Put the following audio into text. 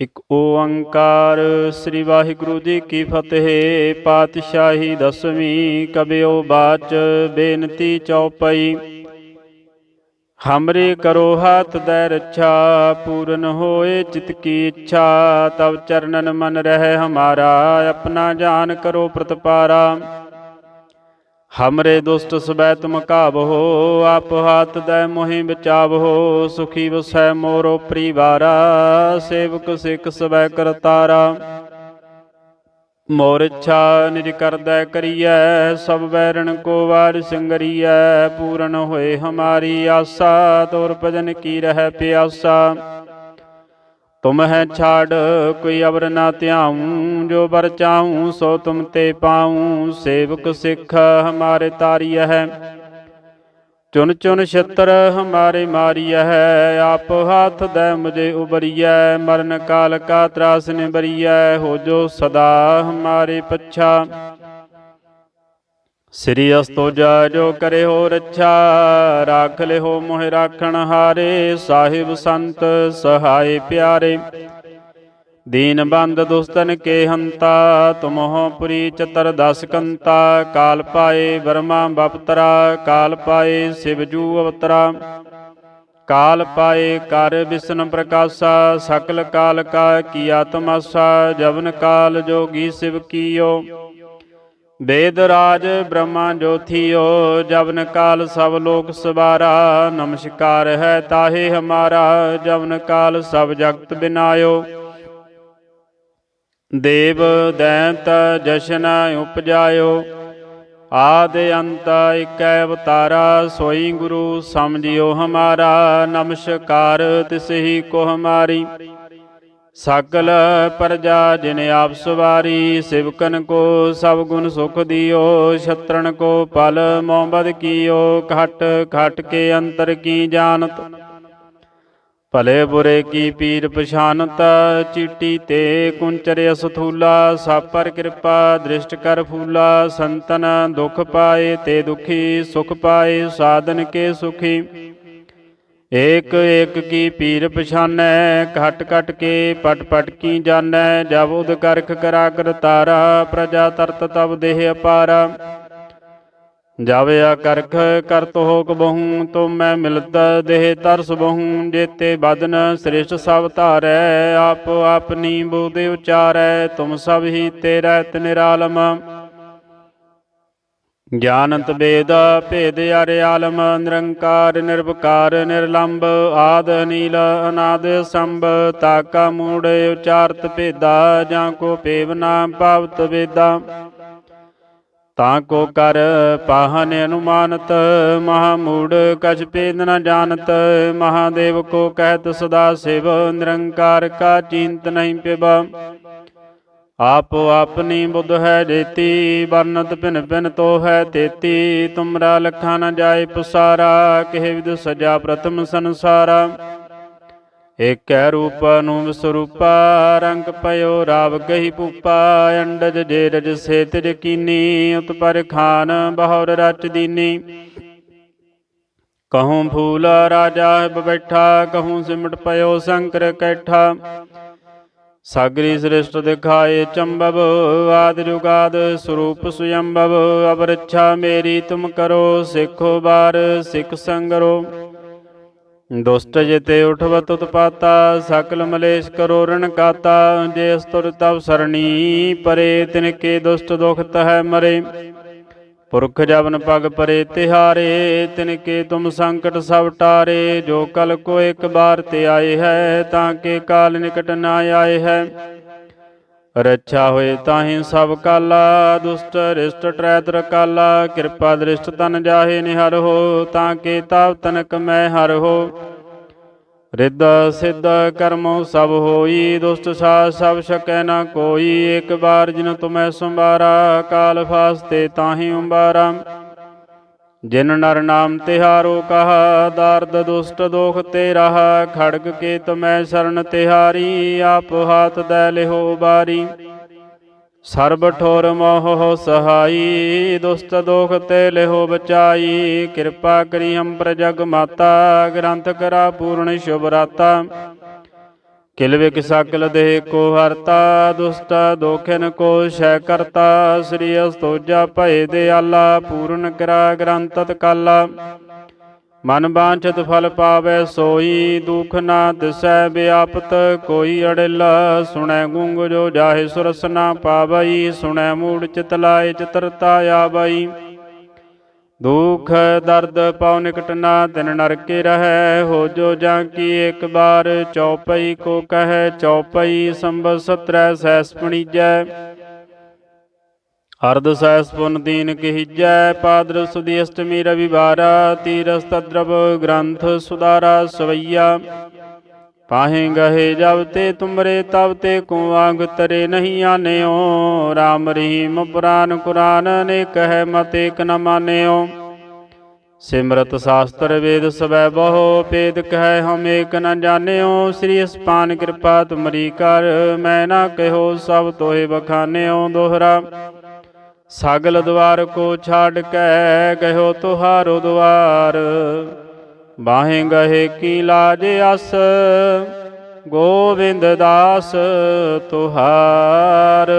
ਇਕ ਓੰਕਾਰ ਸ੍ਰੀ ਵਾਹਿਗੁਰੂ ਜੀ ਕੀ ਫਤਿਹ। ਪਾਤਸ਼ਾਹੀ ਦਸਵੀਂ ਕਬਿਓ ਬਾਚ ਬੇਨਤੀ ਚਉਪਈ ਹਮਰੇ ਕਰੋ ਹਾਥ ਦੈ ਰੱਛਾ, ਪੂਰਨ ਹੋਏ ਚਿਤ ਕੀ ਇੱਛਾ। ਤਵ ਚਰਨਨ ਮਨ ਰਹਿ ਹਮਾਰਾ, ਆਪਣਾ ਜਾਨ ਕਰੋ ਪ੍ਰਤਪਾਰਾ। ਹਮਰੇ ਦੁਸ਼ਟ ਸਬੈ ਤੁਮ ਕਾਬਹੋ ਆਪ ਹਾਤ ਦੈ ਮੋਹਿ ਬਚਾਵਹੋ ਸੁਖੀ ਵਸੈ ਮੋਰੋ ਪਰਿਵਾਰਾ ਸੇਵਕ ਸਿੱਖ ਸਬੈ ਕਰਤਾਰਾ ਮੋਰ ਇੱਛਾ ਨਿਜ ਕਰਦੈ ਕਰੀਐ ਸਭ ਵੈਰਣ ਕੋ ਵਾਰ ਸੰਗਰੀਐ ਪੂਰਨ ਹੋਏ ਹਮਾਰੀ ਆਸਾ ਤੋਰ ਭਜਨ ਕੀ ਰਹਿ ਪਿਆਸਾ ਤੁਮ ਹੈ ਛਾੜ, ਕੋਈ ਅਵਰ ਨਾ ਧਿਆਉ, ਜੋ ਬਰ ਚਾਹੂੰ ਸੋ ਤੁਮ ਤੇ ਪਾਉ। ਸੇਵਕ ਸਿੱਖ ਹਮਾਰੇ ਤਾਰੀਐ ਹੈ, ਚੁਨ ਚੁਨ ਛਤਰ ਹਮਾਰੇ ਮਾਰੀਐ ਹੈ। ਆਪ ਹੱਥ ਦੈ ਮੁਝੇ ਉਬਰੀਐ ਮਰਨ ਕਾਲ ਕਾ ਤਰਾਸ ਨਿਬਰੀਐ ਹੋ ਜੋ ਸਦਾ ਹਮਾਰੇ ਪੱਛਾ। ਸ੍ਰੀ ਅਸਤੋ ਜਾ ਜੋ ਕਰੇ ਹੋ ਰੱਛਾ ਰਾਖ ਲਿਓ ਮੋਹਿ ਰਾਖਣ ਹਾਰੇ, ਸਾਹਿਬ ਸੰਤ ਸਹਾਈ ਪਿਆਰੇ। ਦੀਨ ਬੰਦ ਦੁਸਤਨ ਕੇ ਹੰਤਾ, ਤੁਮਹੁ ਪੁਰੀ ਚਤਰ ਦਸ ਕੰਤਾ, ਕਾਲ ਪਾਏ ਵਰਮਾ ਬਪਤਰਾ, ਕਾਲ ਪਾਏ ਸਿਵਜੂ ਅਵਤਰਾ। ਕਾਲ ਪਾਏ ਕਰ ਵਿਸ਼ਨ ਪ੍ਰਕਾਸ਼ਾ, ਸਕਲ ਕਾਲ ਕਾ ਕੀਆ ਤਮਾਸਾ, ਜਵਨ ਕਾਲ ਜੋਗੀ ਸਿਵ ਕੀਓ। ਵੇਦ ਰਾਜ ਬ੍ਰਹਮਾ ਜੋਥੀਓ ਜਵਨ ਕਾਲ ਸਭ ਲੋਕ ਸਵਾਰਾ ਨਮਸਕਾਰ ਹੈ ਤਾਹੇ ਹਮਾਰਾ, ਜਵਨ ਕਾਲ ਸਭ ਜਗਤ ਬਿਨਾਇਓ। ਦੇਵ ਦੈਂਤ ਜਸ਼ਨ ਉਪਜਾਇਓ, ਆਦ ਅੰਤ ਇਕੈ ਅਵਤਾਰਾ, ਸੋਈ ਗੁਰੂ ਸਮਝਿਓ ਹਮਾਰਾ, ਨਮਸਕਾਰ ਤਿਸਹੀ ਕੋ ਹਮਾਰੀ। ਸਕਲ ਪ੍ਰਜਾ ਜਿਨ ਆਪ ਸਵਾਰੀ, ਸਿਵਕਨ ਕੋ ਸਭ ਗੁਣ ਸੁਖ ਦਿਓ ਛਤਰਨ ਕੋ ਪਲ ਮੋਹਬਦ ਕੀਓ, ਘਟ ਘਟ ਕੇ ਅੰਤਰ ਕੀ ਜਾਣਤ? ਭਲੇ ਬੁਰੇ ਕੀ ਪੀਰ ਪਛਾਨਤ? ਚੀਟੀ ਤੇ ਕੁੰਚਰ ਅਸਥੂਲਾ ਸਾਪਰ ਕਿਰਪਾ ਦ੍ਰਿਸ਼ਟ ਕਰ ਫੂਲਾ, ਸੰਤਨ ਦੁਖ ਪਾਏ ਤੇ ਦੁਖੀ, ਸੁਖ ਪਾਏ, ਸਾਧਨ ਕੇ ਸੁਖੀ। ਏਕ ਏਕ ਕੀ ਪੀਰ ਪਛਾਨੈ, ਘਟ ਘਟ ਕੇ ਪਟ ਪਟ ਕੀ ਜਾਣੈ, ਜਬ ਉਦ ਕਰਖ ਕਰਾ ਕਰ ਤਾਰਾ, ਪ੍ਰਜਾ ਤਰਤ ਤਬ ਦੇਹ ਅਪਾਰਾ। ਜਬ ਆ ਕਰਖ, ਕਰਤ ਹੋਕ ਬਹੂ, ਤੁਮ ਮੈਂ ਮਿਲਤ ਦੇਹ ਤਰਸ ਬਹੂ, ਜੇਤੇ ਬਦਨ ਸ੍ਰਿਸ਼ਟ ਸਭ ਧਾਰੈ, ਆਪ ਆਪਨੀ ਬੋਦੇ ਉਚਾਰੈ, ਤੁਮ ਸਭ ਹੀ ਤੇਰਾ ਨਿਰਾਲਮ ਗਿਆਨੰਤ ਵੇਦ, ਭੇਦ ਅਰਿ ਆਲਮ, ਨਿਰੰਕਾਰ ਨਿਰਭਕਾਰ ਨਿਰਲੰਭ ਆਦ ਨੀਲ ਅਨਾਦ ਸੰਭ, ਤਾਕਾ ਮੂੜ, ਉਚਾਰਤ ਭੇਦਾ, ਜਾਂ ਕੋ ਪੇਵ ਨਾਮ ਵੇਦਾ। ਤਾਂ ਕੋ ਕਰ ਪਾਹਨ ਅਨੁਮਾਨਤ, ਮਹਾ ਮੂੜ ਕਛ ਭੇਦ ਨ ਜਾਣਤ, ਮਹਾਦੇਵ ਕੋ ਕਹਿਤ ਸਦਾ ਸਿਵ, ਨਿਰੰਕਾਰ ਕਾ ਚਿੰਤ ਨਹੀਂ ਪਿਬਾ। ਆਪੋ ਆਪਣੀ ਬੁੱਧ ਹੈ ਜੇਤੀ, ਵਰਨਤ ਭਿਨ ਭਿਨ ਤੋ ਹੈ ਤੇਤੀ। ਤੁਮਰਾ ਲਖਾ ਨ ਜਾਏ ਪੁਸਾਰਾ, ਕਿਹ ਵਿਦ ਸਜਾ ਪ੍ਰਥਮ ਸੰਸਾਰਾ। ਏਕੈ ਰੂਪ ਨੂੰ ਸਰੂਪਾ ਰੰਗ ਪਇਓ ਰਾਵ ਗਹੀ ਭੂਪਾ। ਅੰਡਜ ਜੇ ਰਜ ਸੇ ਤਿਜ ਕੀਨੀ, ਉਤ ਪਰ ਖਾਨ ਬਹੁਰ ਰਚ ਦੀਨੀ। ਕਹੂੰ ਫੂਲ ਰਾਜਾ ਬੈਠਾ, ਕਹੂੰ ਸਿਮਟ ਪਇਓ ਸ਼ੰਕਰ ਕੈਠਾ। ਸਾਗਰੀ ਸ੍ਰਿਸ਼ਟ ਦਿਖਾਏ ਚੰਬਵ ਆਦਿ ਜੁਗਾਦ ਸਰੂਪ ਸੁਯੰਭਵ ਅਬ ਰੱਛਾ ਮੇਰੀ ਤੁਮ ਕਰੋ, ਸਿੱਖੋ ਬਾਰ, ਸਿੱਖ ਸੰਗਰੋ। ਦੁਸ਼ਟ ਜਿਤੇ ਉਠਵਤ ਉਤਪਾਤਾ, ਸਕਲ ਮਲੇਸ਼ ਕਰੋ ਰਣ ਕਾਤਾ, ਜੇ ਅਸਤੁਰ ਤਵ ਸਰਣੀ ਪਰੇ ਤਿਨ ਕੇ ਦੁਸ਼ਟ ਦੁਖਤ ਹੈ ਮਰੇ। ਪੁਰਖ ਜਵਨ ਪਗ ਪਰੇ ਤਿਹਾਰੇ ਤਿਨ ਕੇ ਤੁਮ ਸੰਕਟ ਸਭ ਟਾਰੇ, ਜੋ ਕਲ ਕੋ ਇੱਕ ਬਾਰ ਤੇ ਆਏ ਹੈ, ਤਾਂ ਕੇ ਕਾਲ ਨਿਕਟ ਨਾ ਆਏ ਹੈ। ਰੱਛਾ ਹੋਏ ਤਾਹੀਂ ਸਭ ਕਾਲਾ, ਦੁਸ਼ਟ ਰਿਸ਼ਟ ਟ੍ਰੈਤਰ ਕਾਲਾ, ਕਿਰਪਾ ਦ੍ਰਿਸ਼ਟ ਤਨ ਜਾਹੇ ਨਿਹਰ ਹੋ, ਤਾਂ ਕੇ ਤਾਪ ਤਨਕ ਮੈਂ ਹਰ ਹੋ। ਰਿੱਧ ਸਿੱਧ ਕਰਮੋ ਸਭ ਹੋਈ, ਦੁਸ਼ਟ ਸਾ ਸਭ ਸਕੈ ਨਾ ਕੋਈ। ਇੱਕ ਬਾਰ ਜਿਨ ਤੁਮੈ ਸੰਭਾਰਾ ਕਾਲ ਫਾਸਤੇ ਤਾਹੀ ਉੰਬਾਰਾ। ਜਿਨ ਨਰ ਨਾਮ ਤਿਹਾਰੋ ਕਹਾ, ਦਰਦ ਦੁਸ਼ਟ ਦੋਖ ਤੇ ਰਹਾ ਖੜਗ ਕੇ ਤੁਮੈ ਸ਼ਰਨ ਤਿਹਾਰੀ, ਆਪ ਹਾਥ ਦੈ ਲਿਹੋ ਬਾਰੀ। ਸਰਬ ਠੋਰ ਮੋਹ ਸਹਾਈ ਦੁਸਤ ਦੋਖ ਤੇ ਲਿਹੋ ਬਚਾਈ। ਕਿਰਪਾ ਕਰੀ ਹਮ ਪ੍ਰਜਗ ਮਾਤਾ, ਗ੍ਰੰਥ ਕਰਾ ਪੂਰਨ ਸ਼ੁਭ ਰਾਤਾ। ਕਿਲਵੇ ਸਕਲ ਦੇ ਕੋ ਹਰਤਾ, ਦੁਸਟ ਦੋਖਿਨ ਕੋ ਸ਼ੈ ਕਰਤਾ। ਸ੍ਰੀ ਅਸਤੋਜਾ ਭਏ ਦਿਆਲਾ, ਪੂਰਨ ਕਰਾ ਗ੍ਰੰਥਤ ਕਾਲਾ ਮਨ ਬਾਂਛਤ ਫਲ ਪਾਵੇ ਸੋਈ, ਦੁਖ ਨਾ ਦਿਸੈ ਵਿਆਪਤ, ਕੋਈ ਅੜਿਲ ਸੁਣੈ ਗੁੰਗ ਜੋ ਜਾਹੇ ਸੁਰਸ ਨਾ ਪਾਵਈ, ਸੁਣੈ ਮੂੜ ਚਿਤ ਲਾਏ ਚਤਰਤਾ ਆਵਈ। ਦੁਖ ਦਰਦ ਪਉ ਨਿਕਟ ਨਾ ਤਿਨ ਨਰਕੇ ਰਹੈ, ਹੋ ਜੋ ਜਾਂ ਕੀ ਇੱਕ ਬਾਰ ਚੌਪਈ ਕੋ ਕਹੈ, ਚੌਪਈ ਸੰਬਤ ਸਤਰੈ ਸੈਸ ਪਣੀਜੈ। ਅਰਧ ਸੈਸ ਪੁਨ ਦੀਨ ਕਹਿਜੈ, ਪਾਦਰ ਸੁਦੀ ਅਸ਼ਟਮੀ ਰਵਿਵਾਰਾ, ਤੀਰਸ ਤਦਰਵ ਗ੍ਰੰਥ ਸੁਦਾਰਾ ਸਵਈਆ। ਪਾਹੇ ਗਹੇ ਜਬ ਤੇ ਤੁਮਰੇ, ਤਬ ਤੇ ਕੋ ਆਗ ਤਰੇ ਨਹੀਂ ਆਨਿਓ। RAM ਰਹੀਮ ਪੁਰਾਨ ਕੁਰਾਨ ਨੇ ਕਹਿ ਮਤ ਏਕ ਨ ਮਾਨਿਓ। ਸਿਮਰਤ ਸ਼ਾਸਤਰ ਵੇਦ ਸਵੈ ਬਹੁ, ਭੇਦ ਕਹਿ ਹਮ ਏਕ ਨ ਜਾਣਿਓ। ਸ੍ਰੀ ਅਸਪਾਨ ਕਿਰਪਾ ਤੁਮਰੀ ਕਰ, ਮੈਂ ਨਾ ਕਹਿਓ ਸਭ ਤੋਹੇ ਬਖਾਨਿਓ ਦੋਹਰਾ। ਸਗਲ ਦਵਾਰ ਕੋ ਛਾੜ ਕੇ ਕਹਿਓ ਤੁਹਾਰੋ ਦਵਾਰ। ਬਾਹੇ ਗਹੇ ਕੀ ਲਾਜ ਅਸ ਗੋਬਿੰਦ ਦਾਸ ਤੁਹਾਰ।